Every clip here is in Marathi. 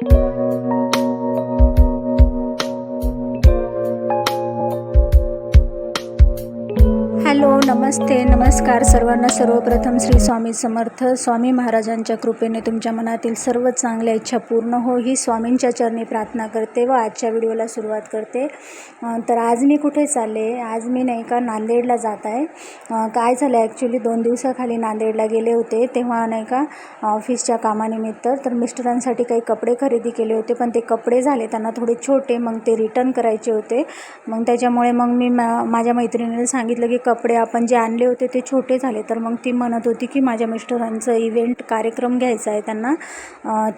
Thank you. हॅलो नमस्ते नमस्कार सर्वांना. सर्वप्रथम श्री स्वामी समर्थ स्वामी महाराजांच्या कृपेने तुमच्या मनातील सर्व चांगल्या इच्छा पूर्ण हो. ही स्वामींच्या चरणी प्रार्थना करते व आजच्या व्हिडिओला सुरुवात करते. तर आज मी कुठे चालले? आज मी नाही का नांदेडला जात आहे. काय झालं? ॲक्च्युली दोन दिवसाखाली नांदेडला गेले होते. तेव्हा नाही का ऑफिसच्या कामानिमित्त तर मिस्टरांसाठी काही कपडे खरेदी केले होते. पण ते कपडे झाले त्यांना थोडे छोटे मग ते रिटर्न करायचे होते. मग त्याच्यामुळे मग मी मा माझ्या मैत्रिणीने सांगितलं की कपडे आपण जे आणले होते ते छोटे झाले. तर मग ती म्हणत होती की माझ्या मिस्टरांचं इव्हेंट कार्यक्रम घ्यायचा आहे. त्यांना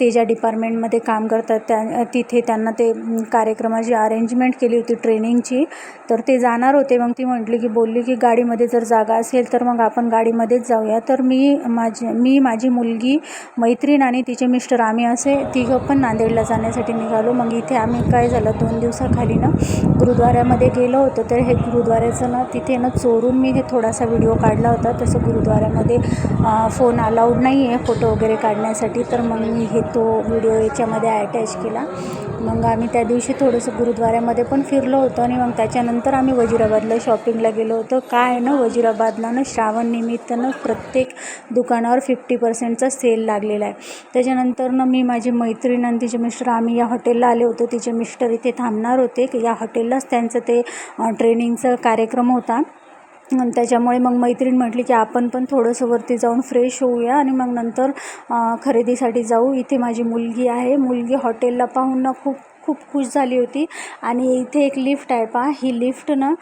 ते ज्या डिपार्टमेंटमध्ये काम करतात त्या तिथे त्यांना ते कार्यक्रमाची अरेंजमेंट केली होती ट्रेनिंगची तर ते जाणार होते. मग ती म्हटली की बोलली की गाडीमध्ये जर जागा असेल तर मग आपण गाडीमध्येच जाऊया. तर मी माझी मी माझी मुलगी मैत्रीण आणि तिचे मिस्टर आम्ही असे तिघं पण नांदेडला जाण्यासाठी निघालो. मग इथे आम्ही काय झालं दोन दिवसाखाली ना गुरुद्वाऱ्यामध्ये गेलो होतो. तर हे गुरुद्वाऱ्याचं ना तिथे ना चोरून मी ते थोडासा व्हिडिओ काढला होता. तसं गुरुद्वारामध्ये फोन अलाउड नाही आहे फोटो वगैरे काढण्यासाठी. तर मग मी हे तो व्हिडिओ याच्यामध्ये अटॅच केला. मग आम्ही त्या दिवशी थोडंसं गुरुद्वाऱ्यामध्ये पण फिरलो होतो आणि मग त्याच्यानंतर आम्ही वजिराबादला शॉपिंगला गेलो होतो. काय आहे ना वजिराबादला ना श्रावण निमित्तानं प्रत्येक दुकानावर फिफ्टी पर्सेंटचा सेल लागलेला आहे. त्याच्यानंतर ना मी माझी मैत्रीण आणि तिचे मिस्टर आम्ही या हॉटेलला आले होतो. तिचे मिस्टर इथे थांबणार होते. की या हॉटेललाच त्यांचं ते ट्रेनिंगचा कार्यक्रम होता. आणि त्याच्यामुळे मग मैत्रीण म्हटली की आपण पण थोडंसं वरती जाऊन फ्रेश होऊया आणि मग नंतर खरेदीसाठी जाऊ. इथे माझी मुलगी आहे. मुलगी हॉटेलला पाहून ना खूप खूप खुश झाली होती. आणि इथे एक लिफ्ट आहे पहा. ही लिफ्ट ना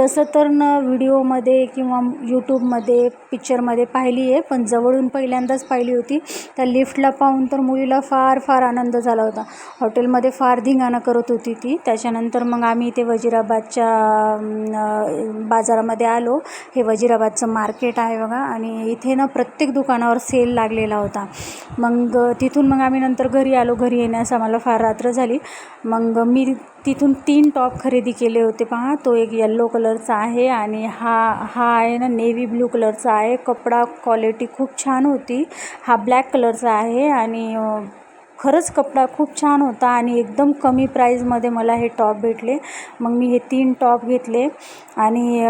तसं तर न व्हिडिओमध्ये किंवा यूट्यूबमध्ये पिक्चरमध्ये पाहिली आहे पण जवळून पहिल्यांदाच पाहिली होती. त्या लिफ्टला पाहून तर मुलीला फार फार आनंद झाला होता. हॉटेलमध्ये फार धिंगाणा करत होती ती. त्याच्यानंतर मग आम्ही इथे वजिराबादच्या बाजारामध्ये आलो. हे वजिराबादचं मार्केट आहे बघा. आणि इथे ना प्रत्येक दुकानावर सेल लागलेला होता. मग तिथून मग आम्ही नंतर घरी आलो. घरी येण्यास आम्हाला फार रात्र झाली. मग मी तिथून तीन टॉप खरेदी केले होते पहा. तो एक येल्लो कलरचा आहे आणि हा हा आहे ना नेव्ही ब्लू कलरचा आहे. कपडा क्वालिटी खूप छान होती. हा ब्लॅक कलरचा आहे आणि खरंच कपडा खूप छान होता आणि एकदम कमी प्राईजमध्ये मला हे टॉप भेटले. मग मी हे तीन टॉप घेतले आणि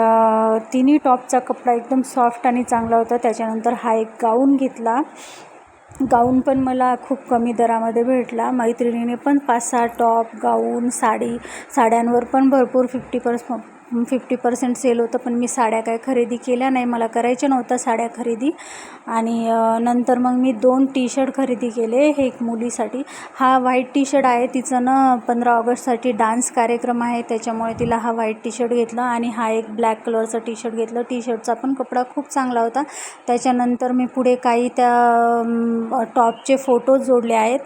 तिन्ही टॉपचा कपडा एकदम सॉफ्ट आणि चांगला होता. त्याच्यानंतर हा एक गाऊन घेतला. गाऊन पण मला खूप कमी दरामध्ये भेटला. मैत्रिणीने पण पाच सहा टॉप गाऊन साडी साड्यांवर पण भरपूर fifty per fifty percent sale होतं पण मी साड्या काय खरेदी केल्या नाही. मला करायच्या नव्हत्या साड्या खरेदी. आणि नंतर मग मी दोन टी शर्ट खरेदी केले हे एक मुलीसाठी. हा व्हाईट टी शर्ट आहे तिचं ना पंधरा ऑगस्टसाठी डान्स कार्यक्रम आहे त्याच्यामुळे तिला हा व्हाईट टी शर्ट घेतला आणि हा एक ब्लॅक कलरचा टी शर्ट घेतलं. टी शर्टचा पण कपडा खूप चांगला होता. त्याच्यानंतर मी पुढे काही त्या टॉपचे फोटो जोडले आहेत.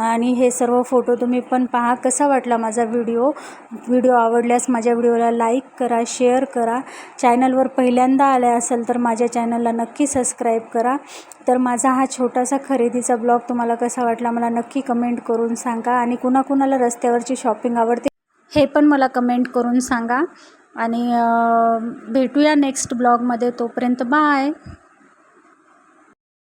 आणि हे सर्व फोटो तुम्ही पण पहा कसा वाटला माझा व्हिडिओ? व्हिडिओ आवडल्यास माझ्या व्हिडिओला लाईक करा शेअर करा. चॅनलवर पहिल्यांदा आले असेल तर माझ्या चॅनलला नक्की सबस्क्राईब करा. तर माझा हा छोटासा खरेदीचा ब्लॉग तुम्हाला कसा वाटला मला नक्की कमेंट करून सांगा. आणि कुणाकुणाला रस्त्यावरची शॉपिंग आवडते हे पण मला कमेंट करून सांगा. आणि भेटूया नेक्स्ट ब्लॉगमध्ये तोपर्यंत बाय